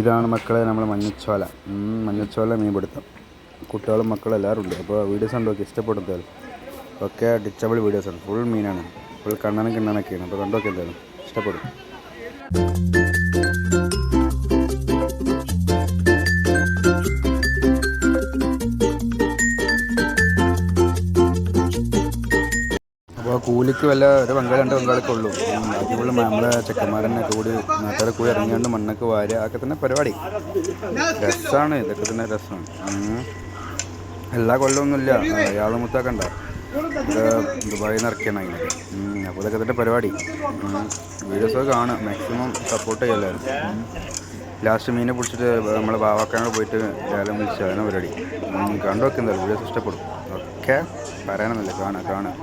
ഇതാണ് മക്കളെ നമ്മൾ മഞ്ഞച്ചോല. മഞ്ഞച്ചോല മീൻ മീൻപിടുത്തം. കുട്ടികളും മക്കളും എല്ലാവരും ഉണ്ട്. അപ്പോൾ വീഡിയോസ് ഉണ്ടോ ഇഷ്ടപ്പെടുത്താലും ഒക്കെ ഡിച്ചബിൾ വീഡിയോസാണ് ഫുൾ മീനാണ്. ഫുൾ കണ്ണനും കിണ്ണനൊക്കെയാണ്. അപ്പോൾ കണ്ടോക്കെ എന്തായാലും? ഇഷ്ടപ്പെടും. കൂലിക്ക് വല്ല ഒരു പങ്കാളി രണ്ട് പങ്കാളിക്ക് ഉള്ളൂ. ഉം, നമ്മളെ ചെക്കന്മാരെന്നെ കൂടി നാട്ടുകാരെ കൂടി ഇറങ്ങിയാണ്ട് മണ്ണൊക്കെ വാരുക അതൊക്കെ തന്നെ പരിപാടി. രസമാണ് ഇതൊക്കെ തന്നെ രസമാണ്. എല്ലാ കൊല്ലമൊന്നുമില്ല അയാളെ മുത്താക്കണ്ട. ദുബായിൽ നിന്ന് ഇറക്കിയാണ് അതിനൊക്കെ അപ്പോൾ ഇതൊക്കെ തന്നെ പരിപാടി. വീഡിയോസൊക്കെ കാണുക മാക്സിമം സപ്പോർട്ട് ചെയ്യല്ലായിരുന്നു ലാസ്റ്റ് മീനെ പിടിച്ചിട്ട് നമ്മൾ ബാവാക്കാനോട് പോയിട്ട് ലേലം വിളിച്ച് അതിനെ പരിപാടി. കണ്ടു വെക്കുന്നത് വീഡിയോസ് ഇഷ്ടപ്പെടും. ഒക്കെ പറയാനൊന്നുമില്ല കാണാം കാണാം.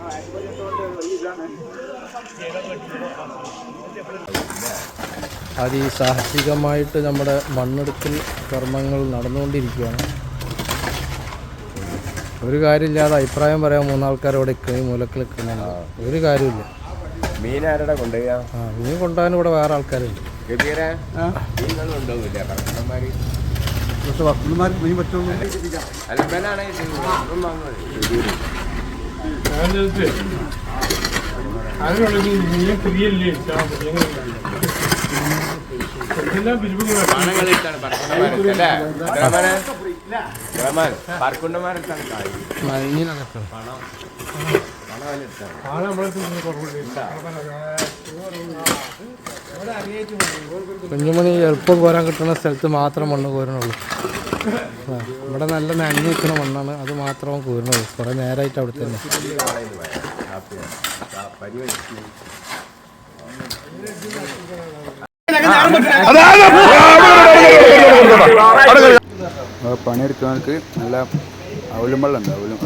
അതിസാഹസികമായിട്ട് നമ്മുടെ മണ്ണെടുക്കൽ കർമ്മങ്ങൾ നടന്നുകൊണ്ടിരിക്കുകയാണ്. ഒരു കാര്യമില്ലാതെ അഭിപ്രായം പറയാൻ മൂന്നാൾക്കാരോടെ ഇക്കണി മൂലക്കിൽ നിൽക്കുന്നുണ്ട്. ഒരു കാര്യമില്ല മീൻ ആരുടെ കൊണ്ടുപോയാ ആ മീൻ കൊണ്ടുപോകാൻ ഇവിടെ വേറെ ആൾക്കാരുണ്ട്. കുഞ്ഞുമണി എളുപ്പം കോരാൻ കിട്ടുന്ന സ്ഥലത്ത് മാത്രം മണ്ണ് കോരണുള്ളൂ. ഇവിടെ നല്ല നനഞ്ഞ് നിൽക്കുന്ന മണ്ണാണ്. അത് മാത്രം കൂരുന്നത്. കുറേ നേരമായിട്ട് അവിടെ തന്നെ. പണിയെടുക്കുന്നവർക്ക് നല്ല അവലും വെള്ളം ഉണ്ട് അവലും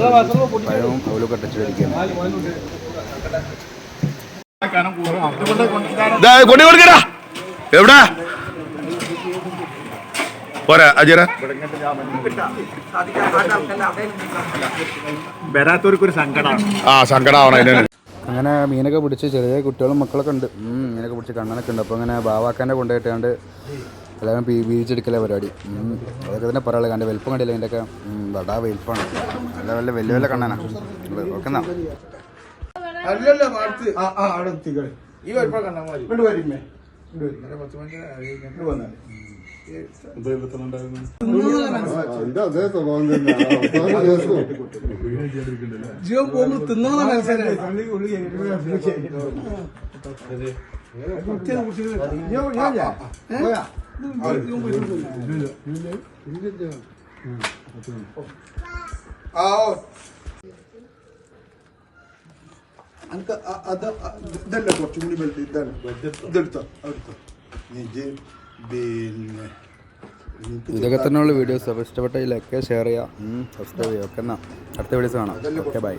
പഴവും അവലൊക്കെ ടച്ചിലടിക്കുകയാണ് കൊടി കൊടുക്കടാ. എവിടെ? പോരാ അജീറ. വരാത്തവർക്കൊരു സങ്കടമാണ് ആ സങ്കടമാവണം അതിന് അങ്ങനെ മീനൊക്കെ പിടിച്ച് ചെറിയ കുട്ടികളും മക്കളൊക്കെ ഉണ്ട്. മീനൊക്കെ പിടിച്ച് കണ്ണനൊക്കെ ഉണ്ട്. അപ്പോൾ അങ്ങനെ ബാവാക്കാന്റെ കൊണ്ടുപോയിട്ടാണ്ട് എല്ലാവരും പി വീതിച്ചെടുക്കല പരിപാടി. അതൊക്കെ തന്നെ പറയാനുള്ളത്. കണ്ട് വലിപ്പം കണ്ടില്ല അതിന്റെയൊക്കെ വടാ വലിപ്പമാണ് നല്ല വല്ല വലിയ വലിയ കണ്ണനാണ് ഓക്കെ എന്നാ അല്ലല്ല ആ ആ അവിടെ എത്തിക്കളി. ഈ വരുമ്പോ കണ്ടാൽ മതി. വരുമേ വരും. ഇങ്ങോട്ട് വന്നാൽ ജീവൻ പോകുമ്പോൾ തിന്നണമെന്ന മനസ്സിലായി അനക്ക് അ- അത് ഇതല്ലേ ഇതല്ല കുറച്ചും കൂടി വലുത് ഇതാണ് ഇതെടുത്ത അടുത്ത ഇത് പിന്നെ ഇതൊക്കെ തന്നെയുള്ള വീഡിയോസ് അപ്പോൾ ഇഷ്ടപ്പെട്ട ലൈക്ക് ഷെയർ ചെയ്യാം സബ്സ്ക്രൈബ് ചെയ്യുക. ഓക്കെ എന്നാൽ അടുത്ത വീഡിയോസ് കാണാം. Okay bye.